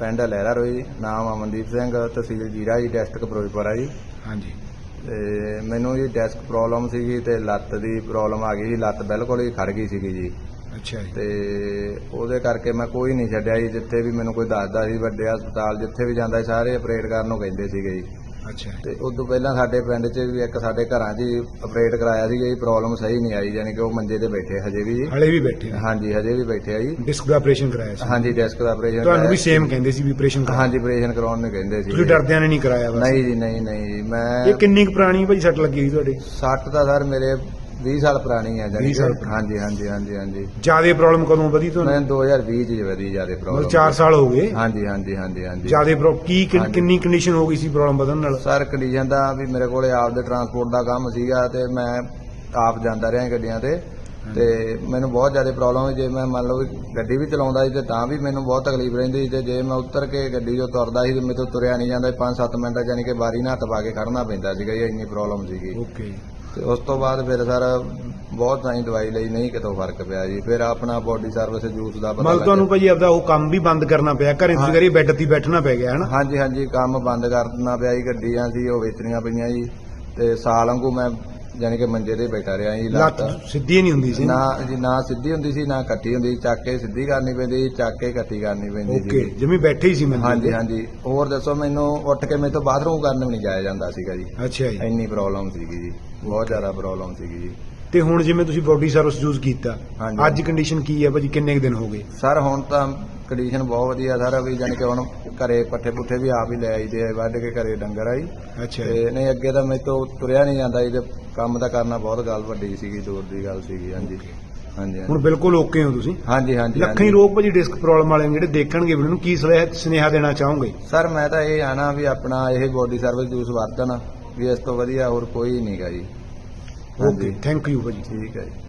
ਪਿੰਡ ਲਹਿਰਾ ਰੋਈ ਨਾਮ ਅਮਨਦੀਪ ਸਿੰਘ ਤਹਿਸੀਲ ਜੀਰਾ ਜੀ ਡਿਸਟ੍ਰਿਕਟ ਫਿਰੋਜ਼ਪੁਰ ਆ ਜੀ। ਹਾਂਜੀ। ਤੇ ਮੈਨੂੰ ਜੀ ਡੈਸਕ ਪ੍ਰੋਬਲਮ ਸੀਗੀ ਤੇ ਲੱਤ ਦੀ ਪ੍ਰੋਬਲਮ ਆ ਗਈ ਸੀ ਲੱਤ ਬਿਲਕੁਲ ਹੀ ਖੜ ਗਈ ਸੀਗੀ ਜੀ। ਅੱਛਾ ਜੀ। ਤੇ ਉਹਦੇ ਕਰਕੇ ਮੈਂ ਕੋਈ ਨਹੀਂ ਛੱਡਿਆ ਜੀ। ਜਿੱਥੇ ਵੀ ਮੈਨੂੰ ਕੋਈ ਦੱਸਦਾ ਸੀ ਵੱਡੇ ਹਸਪਤਾਲ ਜਿੱਥੇ ਵੀ ਜਾਂਦਾ ਸੀ ਸਾਰੇ ਆਪਰੇਟ ਕਰਨ ਨੂੰ ਕਹਿੰਦੇ ਸੀਗੇ ਜੀ। ਅੱਛਾ। ਤੇ ਉਸ ਤੋਂ ਪਹਿਲਾਂ ਸਾਡੇ ਪਿੰਡ 'ਚ ਵੀ ਇੱਕ ਸਾਡੇ ਘਰਾਂ 'ਚ ਹੀ ਆਪਰੇਟ ਕਰਾਇਆ ਸੀਗਾ ਜੀ ਪ੍ਰੋਬਲਮ ਸਹੀ ਨਹੀਂ ਆਈ ਯਾਨੀ ਕਿ ਉਹ ਮੰਜੇ ਤੇ ਬੈਠੇ ਹਜੇ ਵੀ ਜੀ। ਹਲੇ ਵੀ ਬੈਠੇ ਹਾਂਜੀ ਹਜੇ ਵੀ ਬੈਠੇ ਆ ਜੀ। ਡਿਸਕ ਦਾ ਆਪਰੇਸ਼ਨ ਕਰਾਇਆ ਸੀ। ਹਾਂਜੀ ਡੈਸਕ ਦਾ ਆਪਰੇਸ਼ਨ ਤੁਹਾਨੂੰ ਵੀ ਸੇਮ ਕਹਿੰਦੇ ਸੀ ਵੀ ਆਪਰੇਸ਼ਨ ਕਰਾਇਆ ਹਾਂਜੀ ਆਪਰੇਸ਼ਨ ਕਰਾਉਣ ਨੂੰ ਕਹਿੰਦੇ ਸੀ। ਤੁਸੀਂ ਡਰਦਿਆਂ ਨੇ ਨਹੀਂ ਕਰਾਇਆ ਬਸ। ਨਹੀਂ ਜੀ ਨਹੀਂ ਨਹੀਂ ਜੀ ਮੈਂ ਇਹ ਕਿੰਨੀ ਕੁ ਪੁਰਾਣੀ ਭਾਈ ਸੱਟ ਲੱਗੀ ਸੀ ਤੁਹਾਡੇ? ਸੱਟ ਤਾਂ ਸਰ ਮੇਰੇ 20 ਸਾਲ ਪੁਰਾਣੀ ਹੈ ਜਾਨੀ 20 ਸਾਲ ਕਿ। ਹਾਂਜੀ ਹਾਂਜੀ ਹਾਂਜੀ ਹਾਂਜੀ। ਜਿਆਦੇ ਪ੍ਰੋਬਲਮ ਕਦੋਂ ਵਧੀ ਤੁਹਾਨੂੰ? ਮੈਂ 2020 ਚ ਵਧੀ ਜ਼ਿਆਦਾ ਪ੍ਰੋਬਲਮ ਮਤਲਬ 4 ਸਾਲ ਹੋ ਗਏ? ਹਾਂਜੀ ਹਾਂਜੀ ਹਾਂਜੀ ਹਾਂਜੀ। ਜਿਆਦੇ ਕੀ ਕਿੰਨ- ਹਾਂਜੀ। ਕਿੰਨੀ ਕੰਡੀਸ਼ਨ ਹੋ ਗਈ ਸੀ ਪ੍ਰੋਬਲਮ ਵਧਣ ਨਾਲ? ਸਰ ਕੰਡੀਸ਼ਨ ਦਾ ਵੀ ਮੇਰੇ ਕੋਲੇ ਆਪ ਦੇ ਟਰਾਂਸਪੋਰਟ ਦਾ ਕੰਮ ਸੀਗਾ ਤੇ ਮੈਂ ਆਪ ਜਾਂਦਾ ਰਿਹਾ ਗੱਡੀਆਂ ਤੇ। ਤੇ ਮੈਨੂੰ ਬਹੁਤ ਜ਼ਿਆਦਾ ਪ੍ਰੋਬਲਮ ਹੋਈ ਜੇ ਮੈਂ ਮੰਨ ਲਓ ਵੀ ਗੱਡੀ ਵੀ ਚਲਾਉਂਦਾ ਸੀ ਤੇ ਤਾਂ ਵੀ ਮੈਨੂੰ ਬਹੁਤ ਤਕਲੀਫ ਰਹਿੰਦੀ ਸੀ। ਤੇ ਜੇ ਮੈਂ ਉੱਤਰ ਕੇ ਗੱਡੀ 'ਚੋਂ ਤੁਰਦਾ ਸੀ ਤੇ ਮੇਰੇ ਤੋਂ ਤੁਰਿਆ ਨਹੀਂ ਜਾਂਦਾ 5-7 ਮਿੰਟ ਯਾਨੀ ਕਿ ਬਾਰੀ ਨਾਲ ਹੱਥ ਪਾ ਕੇ ਖੜਨਾ ਪੈਂਦਾ ਸੀਗਾ ਜੀ ਇੰਨੀ ਪ੍ਰੋਬਲਮ ਸੀਗੀ। ਓਕੇ ਤੇ ਉਸ ਤੋਂ ਬਾਅਦ ਫਿਰ ਸਰ ਬਹੁਤ ਸਾਰੀ ਦਵਾਈ ਲਈ ਨਹੀਂ ਕਿਤੋਂ ਫ਼ਰਕ ਪਿਆ ਜੀ। ਫਿਰ ਆਪਣਾ ਬੋਡੀ ਸਰਵਿਸ ਜੂਸ ਦਾ ਪਤਾ ਮਤਲਬ ਤੁਹਾਨੂੰ ਭਾਜੀ ਆਪਦਾ ਉਹ ਕੰਮ ਵੀ ਬੰਦ ਕਰਨਾ ਪਿਆ ਘਰੇ ਤੁਸੀਂ ਹਾਂ। ਕਰੀ ਬੈੱਡ ਤੇ ਹੀ ਬੈਠਣਾ ਪੈ ਗਿਆ ਹਨਾ? ਹਾਂਜੀ ਹਾਂਜੀ ਕੰਮ ਬੰਦ ਕਰ ਦੇਣਾ ਪਿਆ ਜੀ ਗੱਡੀਆਂ ਸੀ ਉਹ ਵੇਚਣੀਆਂ ਪਈਆਂ ਜੀ। ਤੇ ਸਾਲ ਵਾਂਗੂ ਮੈਂ ਯਾਨੀ ਕਿ ਮੰਜੇ ਤੇ ਬੈਠਾ ਰਿਹਾ ਜੀ ਲੱਤ ਸਿੱਧੀ ਨਹੀਂ ਹੁੰਦੀ ਸੀ। ਨਾ ਜੀ ਨਾ ਸਿੱਧੀ ਹੁੰਦੀ ਸੀ ਨਾ ਕੱਟੀ ਹੁੰਦੀ ਸੀ। ਚੱਕ ਕੇ ਸਿੱਧੀ ਕਰਨੀ ਪੈਂਦੀ ਸੀ ਚੱਕ ਕੇ ਕੱਟੀ ਕਰਨੀ ਪੈਂਦੀ ਓਕੇ ਸੀ ਜਿਵੇਂ ਬੈਠੇ ਹੀ ਸੀ ਮੰਜੇ ਹਾਂਜੀ। ਹਾਂਜੀ। ਹੋਰ ਦੱਸੋ ਮੈਨੂੰ ਉੱਠ ਕੇ ਮੇਰੇ ਤੋਂ ਬਾਥਰੂਮ ਕਰਨ ਵੀ ਨਹੀਂ ਜਾਇਆ ਜਾਂਦਾ ਸੀਗਾ ਜੀ। ਅੱਛਾ ਜੀ। ਇੰਨੀ ਪ੍ਰੋਬਲਮ ਸੀਗੀ ਜੀ। ਬਹੁਤ ਜ਼ਿਆਦਾ ਪ੍ਰੋਬਲਮ ਸੀਗੀ ਜੀ। ਤੇ ਹੁਣ ਜਿਵੇਂ ਤੁਸੀਂ ਬੋਡੀ ਸਰਵਿਸ ਯੂਜ਼ ਕੀਤਾ। ਅੱਜ ਕੰਡੀਸ਼ਨ ਕੀ ਹੈ ਭਾਜੀ? ਕਿੰਨੇ ਦਿਨ ਹੋ ਗਏ? ਸਰ ਹੁਣ ਤਾਂ ਕੰਡੀਸ਼ਨ ਬਹੁਤ ਵਧੀਆ ਸਰ ਵੀ ਜਾਣੀ ਕਿ ਹੁਣ ਘਰੇ ਪੱਠੇ ਪੁੱਠੇ ਵੀ ਆਪ ਹੀ ਲੈ ਆਈਦੇ ਆ ਵੱਢ ਕੇ ਘਰੇ ਡੰਗਰ ਆਈ ਅੱਛਾ ਜੀ। ਤੇ ਨਹੀਂ ਅੱਗੇ ਤਾਂ ਮੇਰੇ ਤੋਂ ਤੁਰਿਆ ਨਹੀਂ ਜਾਂਦਾ ਸੀ ਤੇ ਕੰਮ ਤਾਂ ਕਰਨਾ ਬਹੁਤ ਗੱਲ ਵੱਡੀ ਸੀਗੀ ਦੂਰ ਦੀ ਗੱਲ ਸੀਗੀ ਹਾਂਜੀ। ਹਾਂਜੀ ਹੁਣ ਬਿਲਕੁਲ ਓਕੇ ਹੋ ਤੁਸੀਂ? ਹਾਂਜੀ ਹਾਂਜੀ ਲੱਖਾਂ ਹੀ ਹਾਂਜੀ। ਲੋਕ ਭਾਜੀ ਡਿਸਕ ਪ੍ਰੋਬਲਮ ਵਾਲੇ ਨੇ ਜਿਹੜੇ ਦੇਖਣਗੇ ਵੀਡੀਓ ਨੂੰ ਕੀ ਸਲਾਹ ਸੁਨੇਹਾ ਦੇਣਾ ਚਾਹੋਗੇ? ਸਰ ਮੈਂ ਤਾਂ ਇਹ ਆਣਾ ਵੀ ਆਪਣਾ ਇਹ ਬੋਡੀ ਸਰਵਿਸ ਜੂਸ ਵਰਤਣ ਵੀ ਇਸ ਤੋਂ ਵਧੀਆ ਹੋਰ ਕੋਈ ਨਹੀਂਗਾ ਜੀ। ਓਕੇ ਥੈਂਕ ਯੂ ਭਾਜੀ। ਠੀਕ ਹੈ ਜੀ।